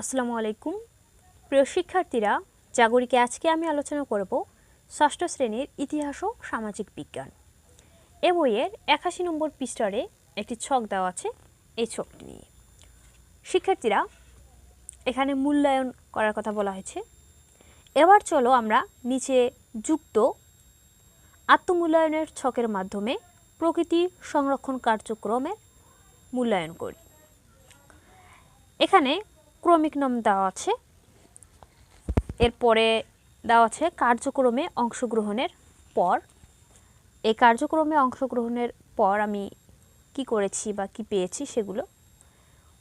আসসালামু আলাইকুম। প্রিয় শিক্ষার্থীরা, জাগরিকে আজকে আমি আলোচনা করব ষষ্ঠ শ্রেণির ইতিহাস ও সামাজিক বিজ্ঞান। এ বইয়ের একাশি নম্বর পৃষ্ঠারে একটি ছক দেওয়া আছে এই ছকটি নিয়ে। শিক্ষার্থীরা, এখানে মূল্যায়ন করার কথা বলা হয়েছে। এবার চলো আমরা নিচে যুক্ত আত্মমূল্যায়নের ছকের মাধ্যমে প্রকৃতি সংরক্ষণ কার্যক্রমের মূল্যায়ন করি। এখানে ক্রমিক নাম দেওয়া আছে। এরপরে দেওয়া আছে কার্যক্রমে অংশগ্রহণের পর। এই কার্যক্রমে অংশগ্রহণের পর আমি কি করেছি বা কি পেয়েছি সেগুলো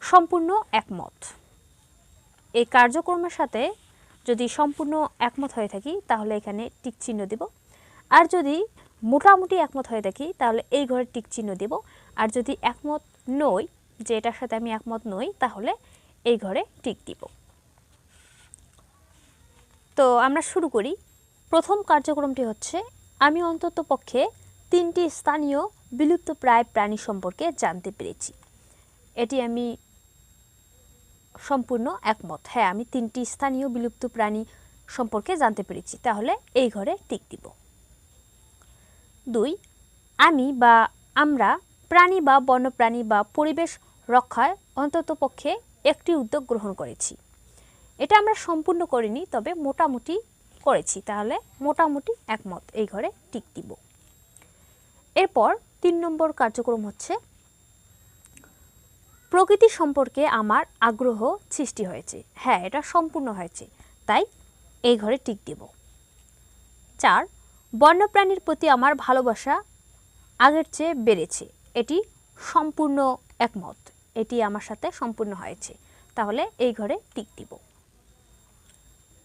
সম্পূর্ণ একমত। এই কার্যক্রমের সাথে যদি সম্পূর্ণ একমত হয়ে থাকি, তাহলে এখানে টিক চিহ্ন দিব। আর যদি মোটামুটি একমত হয়ে থাকি, তাহলে এই ঘরে টিক চিহ্ন দিব। আর যদি একমত নই যে এটার সাথে আমি একমত নই, তাহলে এই ঘরে টিক দিব। তো আমরা শুরু করি। প্রথম কার্যক্রমটি হচ্ছে, আমি অন্তত পক্ষে তিনটি স্থানীয় বিলুপ্ত প্রায় প্রাণী সম্পর্কে জানতে পেরেছি। এটি আমি সম্পূর্ণ একমত। হ্যাঁ আমি তিনটি স্থানীয় বিলুপ্ত প্রাণী সম্পর্কে জানতে পেরেছি, তাহলে এই ঘরে টিক দিব। দুই, আমি বা আমরা প্রাণী বা বন্যপ্রাণী বা পরিবেশ রক্ষায় অন্ততপক্ষে একটি উদ্যোগ গ্রহণ করেছি। এটা আমরা সম্পূর্ণ করিনি, তবে মোটামুটি করেছি। তাহলে মোটামুটি একমত, এই ঘরে টিক দিব। এরপর তিন নম্বর কার্যক্রম হচ্ছে, প্রকৃতি সম্পর্কে আমার আগ্রহ সৃষ্টি হয়েছে। হ্যাঁ এটা সম্পূর্ণ হয়েছে, তাই এই ঘরে টিক দিব। চার, বন্যপ্রাণীর প্রতি আমার ভালোবাসা আগের চেয়ে বেড়েছে। এটি সম্পূর্ণ একমত। এটি আমার সাথে সম্পূর্ণ হয়েছে। তাহলে এই ঘরে টিক দিব।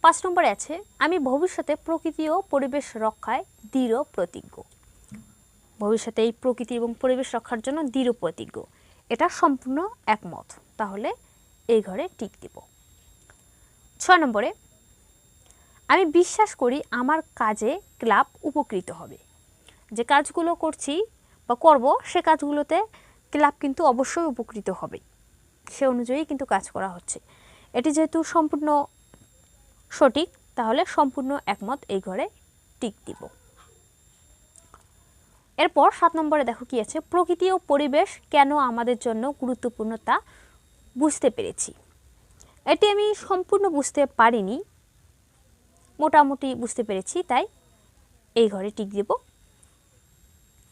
পাঁচ নম্বরে আছে, আমি ভবিষ্যতে প্রকৃতি ও পরিবেশ রক্ষায় দৃঢ় প্রতিজ্ঞ। ভবিষ্যতে এই প্রকৃতি এবং পরিবেশ রক্ষার জন্য দৃঢ় প্রতিজ্ঞ। এটা সম্পূর্ণ একমত। তাহলে এই ঘরে টিক দিব। ছয় নম্বরে, আমি বিশ্বাস করি আমার কাজে ক্লাব উপকৃত হবে। যে কাজগুলো করছি বা করব, সে কাজগুলোতে ক্লাব কিন্তু অবশ্যই উপকৃত হবে। সে অনুযায়ী কিন্তু কাজ করা হচ্ছে। এটি যেহেতু সম্পূর্ণ সঠিক, তাহলে সম্পূর্ণ একমত এই ঘরে টিক দিব। এরপর সাত নম্বরে দেখো কি আছে, প্রকৃতি ও পরিবেশ কেন আমাদের জন্য গুরুত্বপূর্ণ তা বুঝতে পেরেছি। এটি আমি সম্পূর্ণ বুঝতে পারিনি, মোটামুটি বুঝতে পেরেছি, তাই এই ঘরে টিক দেব।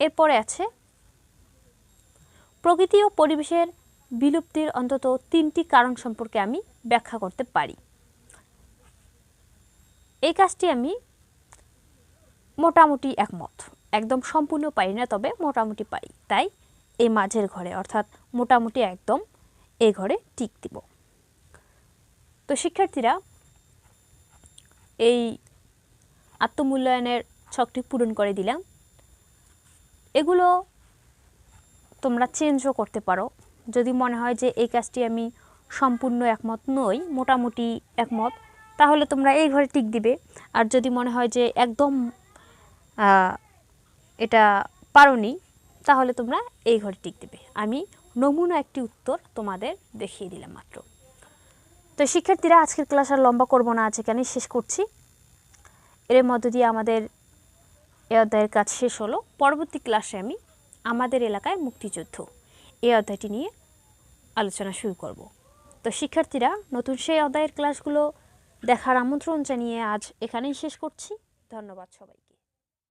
এরপরে আছে প্রকৃতি ও পরিবেশের বিলুপ্তির অন্তত তিনটি কারণ সম্পর্কে আমি ব্যাখ্যা করতে পারি। এই কাজটি আমি মোটামুটি একমত। একদম সম্পূর্ণ পারি না, তবে মোটামুটি পারি। তাই এই মাঝের ঘরে, অর্থাৎ মোটামুটি একদম এই ঘরে টিক দিব। তো শিক্ষার্থীরা, এই আত্মমূল্যায়নের ছকটি পূরণ করে দিলাম। এগুলো তোমরা চেঞ্জও করতে পারো। যদি মনে হয় যে এই কাজটি আমি সম্পূর্ণ একমত নই, মোটামুটি একমত, তাহলে তোমরা এই ঘরে টিক দিবে। আর যদি মনে হয় যে একদম এটা পারোনি, তাহলে তোমরা এই ঘরে টিক দেবে। আমি নমুনা একটি উত্তর তোমাদের দেখিয়ে দিলাম মাত্র। তো শিক্ষার্থীরা, আজকের ক্লাস আর লম্বা করব না আজ এখানেই শেষ করছি। এর মধ্য দিয়ে আমাদের এ অধ্যায়ের কাজ শেষ হলো। পরবর্তী ক্লাসে আমি আমাদের এলাকায় মুক্তিযুদ্ধ। এই অধ্যায়টি নিয়ে আলোচনা শুরু করব। তো শিক্ষার্থীরা, নতুন সেই অধ্যায়ের ক্লাসগুলো দেখার আমন্ত্রণ জানিয়ে আজ এখানেই শেষ করছি। ধন্যবাদ সবাই